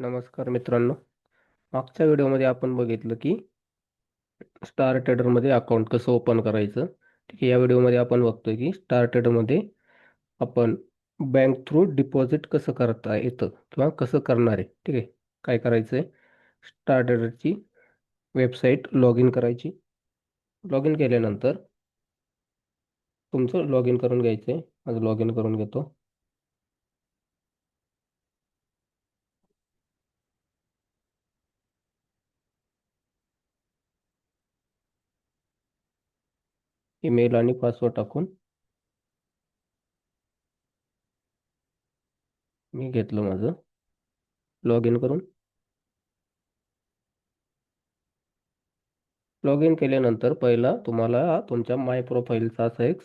नमस्कार मित्रांनो. मागच्या व्हिडिओमध्ये आपण बघितलं की स्टार ट्रेडरमध्ये अकाउंट कसं ओपन करायचं? ठीक आहे या व्हिडिओमध्ये आपण बघतोय की स्टार ट्रेडरमध्ये आपण बँक थ्रू डिपॉझिट कसं करता येतं किंवा कसं करणार आहे? ठीक आहे काय करायचं आहे स्टार ट्रेडरची वेबसाईट लॉग इन करायची. लॉग इन केल्यानंतर तुमचं लॉग इन करून घ्यायचं आहे माझं लॉग इन करून घेतो. मेल आणि पासवर्ड टाकून मी घेतलं माझं. लॉग इन करून. लॉग इन केल्यानंतर पहिला तुम्हाला तुमच्या माय प्रोफाईलचा असा एक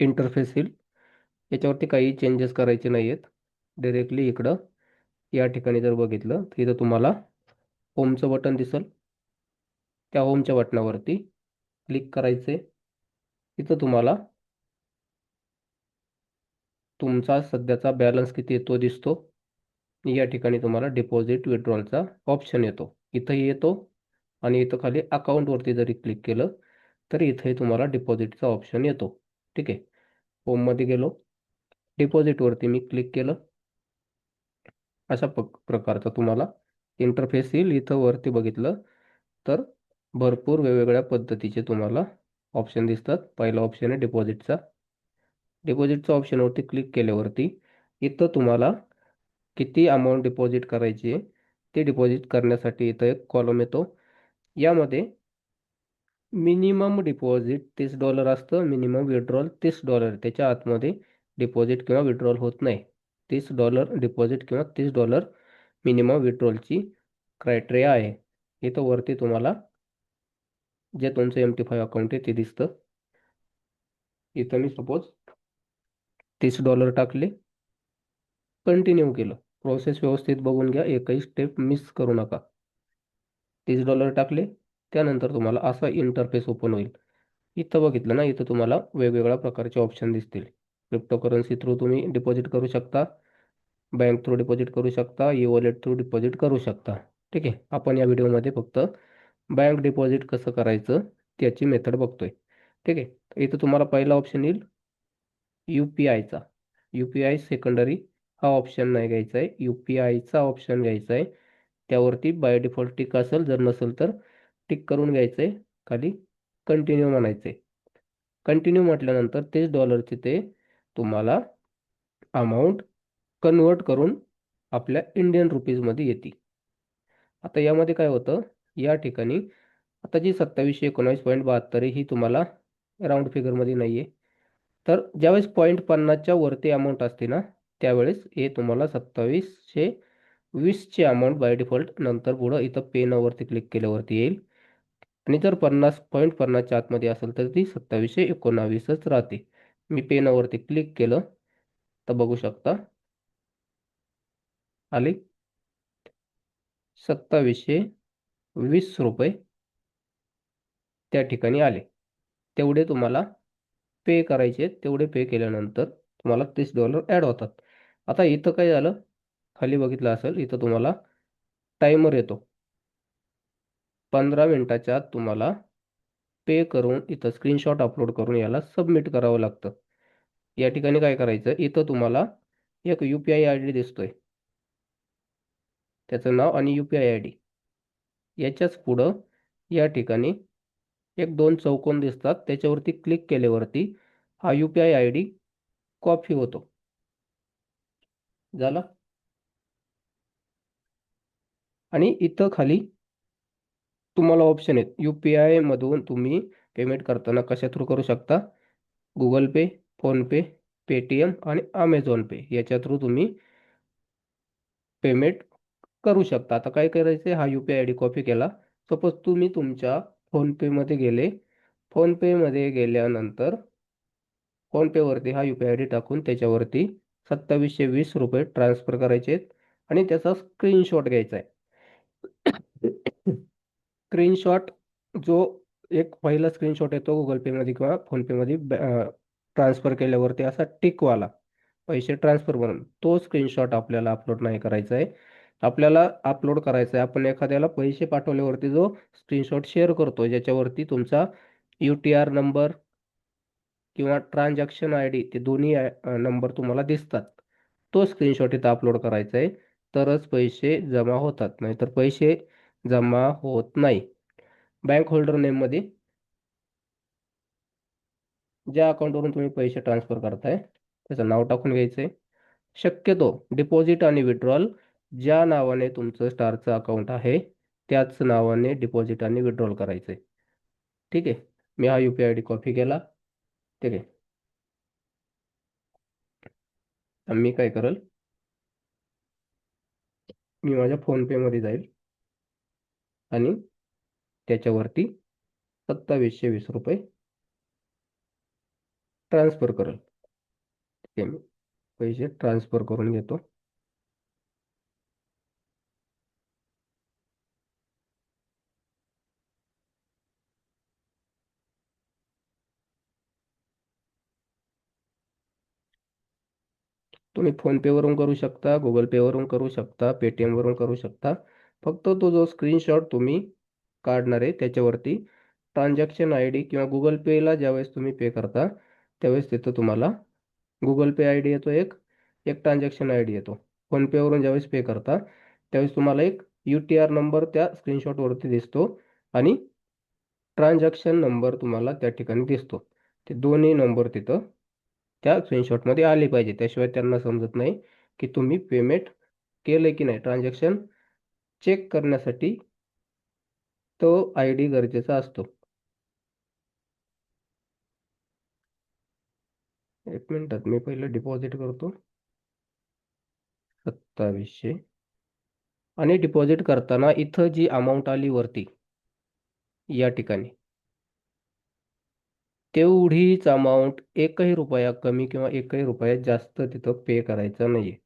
इंटरफेस येईल. याच्यावरती काही चेंजेस करायचे नाही आहेत डिरेक्टली इकडं या ठिकाणी जर बघितलं तर इथं तुम्हाला होमचं बटन दिसेल. त्या होमच्या बटनावरती क्लिक करायचे इथं तुम्हाला तुमचा सध्याचा बॅलन्स किती येतो दिसतो. या ठिकाणी तुम्हाला डिपॉझिट विड्रॉलचा ऑप्शन येतो. इथंही येतो आणि इथं खाली अकाउंटवरती जरी क्लिक केलं तरी इथंही तुम्हाला डिपॉझिटचा ऑप्शन येतो. ठीक आहे? होममध्ये गेलो. डिपॉझिटवरती मी क्लिक केलं. अशा प प्रकारचा तुम्हाला इंटरफेस येईल. इथं वरती बघितलं तर भरपूर वेगवेगळ्या पद्धतीचे तुम्हाला ऑप्शन दिसतात. पहिला ऑप्शन आहे डिपॉझिटचा डिपॉझिटच्या ऑप्शनवरती क्लिक केल्यावरती इथं तुम्हाला किती अमाऊंट डिपॉझिट करायची आहे ते डिपॉझिट करण्यासाठी इथं एक कॉलम येतो. यामध्ये मिनिमम डिपॉझिट तीस डॉलर असतं मिनिमम विड्रॉल तीस डॉलर त्याच्या आतमध्ये डिपॉझिट किंवा विड्रॉल होत नाही. तीस डॉलर डिपॉझिट किंवा तीस डॉलर मिनिमम विड्रॉलची क्रायटेरिया आहे. इथं वरती तुम्हाला जे तुमचं एम टी फाईव्ह अकाउंट आहे ते दिसतं. इथं मी सपोज तीस डॉलर टाकले. कंटिन्यू केलं. प्रोसेस व्यवस्थित बघून घ्या. एकही स्टेप मिस करू नका. तीस डॉलर टाकले. त्यानंतर तुम्हाला असा इंटरफेस ओपन होईल. इथं बघितलं ना इथं तुम्हाला वेगवेगळ्या प्रकारचे ऑप्शन दिसतील. क्रिप्टोकरन्सी थ्रू तुम्ही डिपॉझिट करू शकता. बँक थ्रू डिपॉझिट करू शकता. ई वॉलेट थ्रू डिपॉझिट करू शकता. ठीक आहे. आपण या व्हिडिओमध्ये फक्त बँक डिपॉझिट कसं करायचं त्याची मेथड बघतोय. ठीक आहे? इथं तुम्हाला पहिला ऑप्शन येईल. यू पी आयचा यू पी आय सेकंडरी हा ऑप्शन नाही घ्यायचा आहे. यू पी आयचा ऑप्शन घ्यायचा आहे. त्यावरती बाय डिफॉल्ट टिक असेल जर नसेल तर टिक करून घ्यायचं आहे खाली कंटिन्यू म्हणायचं आहे कंटिन्यू म्हटल्यानंतर तेच डॉलरचे ते तुम्हाला अमाऊंट कन्वर्ट करून आपल्या इंडियन रुपीजमध्ये येते आता यामध्ये काय होतं? या ठिकाणी. आता जी सत्तावीसशे एकोणावीस पॉईंट बहात्तर ही तुम्हाला राऊंड फिगरमध्ये नाही आहे तर ज्यावेळेस पॉईंट पन्नासच्या वरती अमाऊंट असते ना त्यावेळेस हे तुम्हाला सत्तावीसशे वीसचे अमाऊंट बाय डिफॉल्ट नंतर पुढं इथं पेनावरती क्लिक केल्यावरती येईल. आणि जर पन्नास पॉईंट पन्नासच्या आतमध्ये असेल तर ती सत्तावीसशे एकोणावीसच राहते. मी पेनावरती क्लिक केलं तर बघू शकता. आली. सत्तावीसशे वीस रुपये त्या ठिकाणी आले. तेवढे तुम्हाला पे करायचे. तेवढे पे केल्यानंतर तुम्हाला तीस डॉलर ॲड होतात. आता इथं काय झालं? खाली बघितलं असेल इथं तुम्हाला टायमर येतो. पंधरा मिनटाच्या आत तुम्हाला पे करून इथं स्क्रीनशॉट अपलोड करून याला सबमिट करावं लागतं. या ठिकाणी काय करायचं? इथं तुम्हाला एक U P I I D दिसतोय. त्याचं नाव आणि U P I I D याच्याच पुढं या ठिकाणी एक दोन चौकोन दिसतात. त्याच्यावरती क्लिक केल्यावरती हा U P I I D copy होतो. झाला? आणि इथं खाली तुम्हाला ऑप्शन आहेत. यू पी आयमधून तुम्ही पेमेंट करताना कशा थ्रू करू शकता? गुगल पे फोनपे पेटीएम आणि अमेझॉन पे याच्या थ्रू तुम्ही पेमेंट करू शकता. आता काय करायचं हा U P I I D copy केला. सपोज तुम्ही तुमच्या फोनपेमध्ये गेले. फोनपेमध्ये गेल्यानंतर फोनपेवरती हा U P I I D टाकून त्याच्यावरती सत्तावीसशे वीस रुपये ट्रान्सफर करायचे आहेत आणि त्याचा स्क्रीनशॉट घ्यायचा आहे. स्क्रीनशॉट जो एक पहिला स्क्रीनशॉट येतो गुगल पेमध्ये किंवा फोनपेमध्ये ट्रान्सफर केल्यावरती असा टिकवाला पैसे ट्रान्सफर म्हणून तो स्क्रीनशॉट आपल्याला अपलोड नाही करायचा आहे. आपल्याला अपलोड करायचं आहे आपण एखाद्याला पैसे पाठवल्यावरती जो स्क्रीनशॉट शेअर करतो ज्याच्यावरती तुमचा यू टी आर नंबर किंवा ट्रान्झॅक्शन आय डी ते दोन्ही नंबर तुम्हाला दिसतात. तो स्क्रीनशॉट इथं अपलोड करायचा आहे तरच पैसे जमा होतात. नाहीतर पैसे जमा होत नाही. बँक होल्डर नेममध्ये ज्या अकाउंटवरून तुम्ही पैसे ट्रान्सफर करताय त्याचं नाव टाकून घ्यायचं आहे शक्यतो डिपॉझिट आणि विड्रॉल ज्या नावाने तुमचं स्टारचं अकाउंट आहे त्याच नावाने डिपॉझिट आणि विड्रॉल करायचं आहे ठीक आहे? मी हा U P I D copy केला. ठीक आहे? मी काय करेल? मी माझ्या फोनपेमध्ये जाईल. आणि त्याच्यावरती सत्तावीसशे वीस रुपये ट्रान्सफर करेल. ठीक आहे मी? पैसे ट्रान्सफर करून घेतो. तुम्ही फोनपेवरून करू शकता गुगल पेवरून करू शकता पेटीएमवरून करू शकता. फक्त तो जो स्क्रीनशॉट तुम्ही काढणार आहे त्याच्यावरती ट्रान्झॅक्शन आय डी किंवा गुगल पेला ज्यावेळेस तुम्ही पे करता त्यावेळेस तिथं तुम्हाला गुगल पे आय डी येतो एक एक ट्रान्झॅक्शन आय डी येतो. फोनपेवरून ज्यावेळेस पे करता त्यावेळेस तुम्हाला एक यू टी आर नंबर त्या स्क्रीनशॉटवरती दिसतो आणि ट्रान्झॅक्शन नंबर तुम्हाला त्या ठिकाणी दिसतो. ते दोन्ही नंबर तिथं त्या स्क्रीनशॉटमध्ये आली पाहिजे. त्याशिवाय त्यांना समजत नाही की तुम्ही पेमेंट केलं की नाही. ट्रान्झॅक्शन चेक करण्यासाठी तो आय डी गरजेचा असतो. एक मिनिटात मी पहिलं डिपॉझिट करतो. सत्तावीसशे. आणि डिपॉझिट करताना इथं जी अमाऊंट आली वरती या ठिकाणी. तेवढीच अमाऊंट एकही रुपया कमी किंवा एकही रुपया जास्त तिथं पे करायचं नाही आहे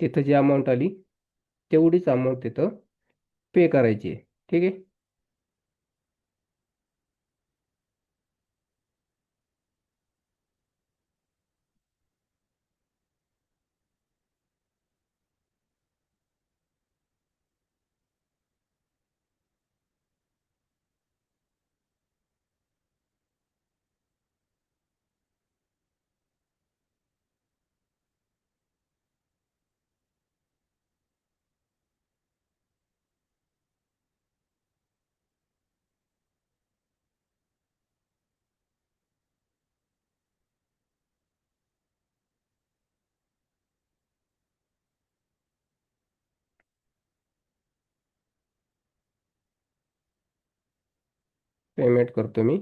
तिथं जी अमाऊंट आली तेवढीच अमाऊंट तिथं पे करायची आहे. ठीक आहे? पेमेंट करतो मी.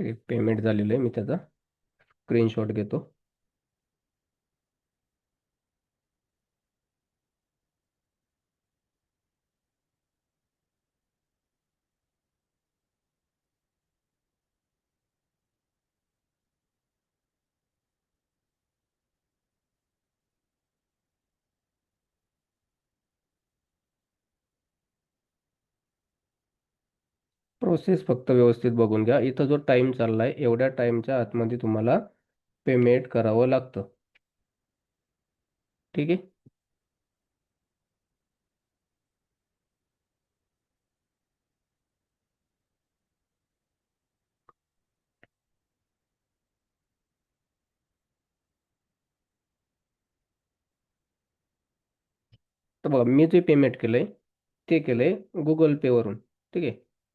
ठीक आहे पेमेंट झालेलं आहे मी त्याचा स्क्रीनशॉट घेतो. प्रोसेस फक्त व्यवस्थित बघून घ्या. इथं जो टाईम चालला आहे एवढ्या टाईमच्या आतमध्ये तुम्हाला पेमेंट करावं लागतं. ठीक आहे? बघा मी जे पेमेंट केलं आहे ते केलं आहे गुगल पेवरून ठीक आहे?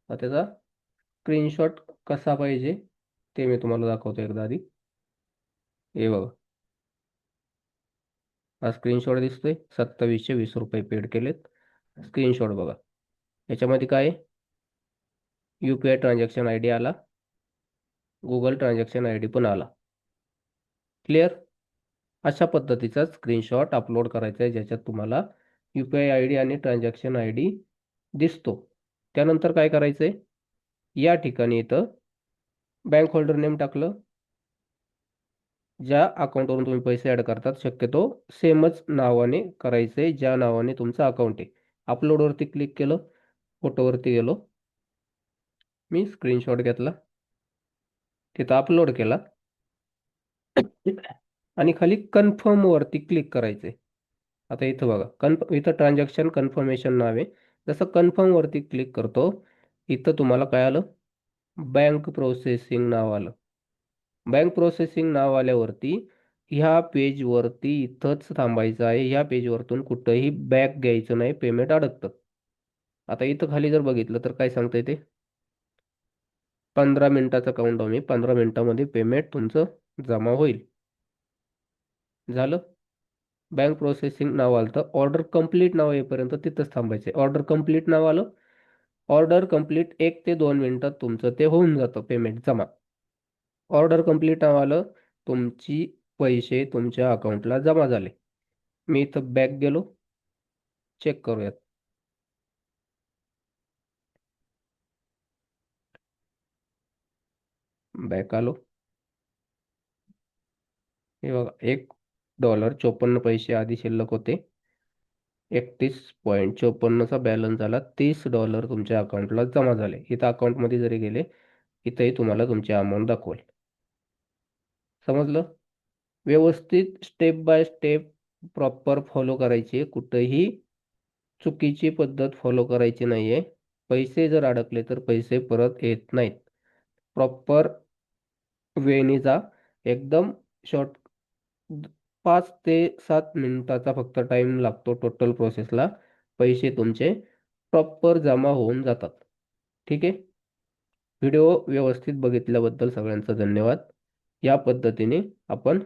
त्याचा स्क्रीनशॉट कसा पाहिजे ते मी तुम्हाला दाखवतो एकदा आधी. हे बघा. हा स्क्रीनशॉट दिसतोय. सत्तावीसशे वीस रुपये पेड केलेत. स्क्रीनशॉट बघा. याच्यामध्ये काय U P I transaction I D आला. गुगल ट्रान्झॅक्शन आय डी पण आला. क्लिअर अशा पद्धतीचा स्क्रीनशॉट अपलोड करायचा आहे ज्याच्यात तुम्हाला U P I I D आणि ट्रान्झॅक्शन आय डी दिसतो. त्यानंतर काय करायचं आहे या ठिकाणी इथं बँक होल्डर नेम टाकलं. ज्या अकाउंटवरून तुम्ही पैसे ॲड करतात शक्यतो सेमच नावाने करायचं आहे ज्या नावाने तुमचं अकाउंट आहे. अपलोडवरती क्लिक केलं फोटोवरती गेलो. मी स्क्रीनशॉट घेतला. तिथं अपलोड केला. आणि खाली कन्फर्मवरती क्लिक करायचं आहे आता इथं बघा कन्फ इथं ट्रान्झॅक्शन कन्फर्मेशन नाव आहे. जसं कन्फर्मवरती क्लिक करतो इथं तुम्हाला काय आलं बँक प्रोसेसिंग नाव आलं. बँक प्रोसेसिंग नाव आल्यावरती ह्या पेजवरती इथंच थांबायचं आहे. ह्या पेजवरतून कुठंही बॅक घ्यायचं नाही. पेमेंट अडकतं. आता इथं खाली जर बघितलं तर काय सांगता येते पंधरा मिनिटाचं काउंट मी पंधरा मिनिटामध्ये पेमेंट तुमचं जमा होईल. झालं? बँक प्रोसेसिंग नाव आलं तर ऑर्डर कंप्लीट नाव येईपर्यंत तिथंच थांबायचं. आहे ऑर्डर कंप्लीट नाव आलं. ऑर्डर कंप्लीट एक ते दोन मिनटात तुमचं ते होऊन जातं पेमेंट जमा. ऑर्डर कंप्लीट नाव आलं तुमची पैसे तुमच्या अकाउंटला जमा झाले. मी इथं बॅक गेलो. चेक करूयात. बॅक आलो. हे बघा एक डॉलर चोपन्न पैसे आधी शिल्लक होते. एकतीस पॉईंट चोपन्नचा बॅलन्स झाला. तीस डॉलर तुमच्या अकाउंटला जमा झाले. इथं अकाउंटमध्ये जरी गेले इथंही तुम्हाला तुमची अमाऊंट दाखवेल. समजलं? व्यवस्थित step by step proper follow करायची. कुठंही चुकीची पद्धत फॉलो करायची नाही आहे पैसे जर अडकले तर पैसे परत येत नाहीत. प्रॉपर वेनी जा. एकदम शॉर्ट पाच ते सात मिनिटाचा फक्त टाइम लागतो टोटल प्रोसेसला पैसे तुमचे प्रॉपर जमा होऊन जातात. ठीक आहे? व्हिडिओ व्यवस्थित बघितल्याबद्दल सगळ्यांचं धन्यवाद. या पद्धतीने आपण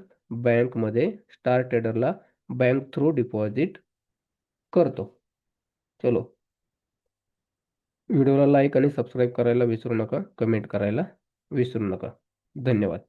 बँकमध्ये स्टार ट्रेडरला बँक थ्रू डिपॉझिट करतो. चलो. व्हिडिओला लाईक आणि सबस्क्राईब करायला विसरू नका. कमेंट करायला विसरू नका. धन्यवाद.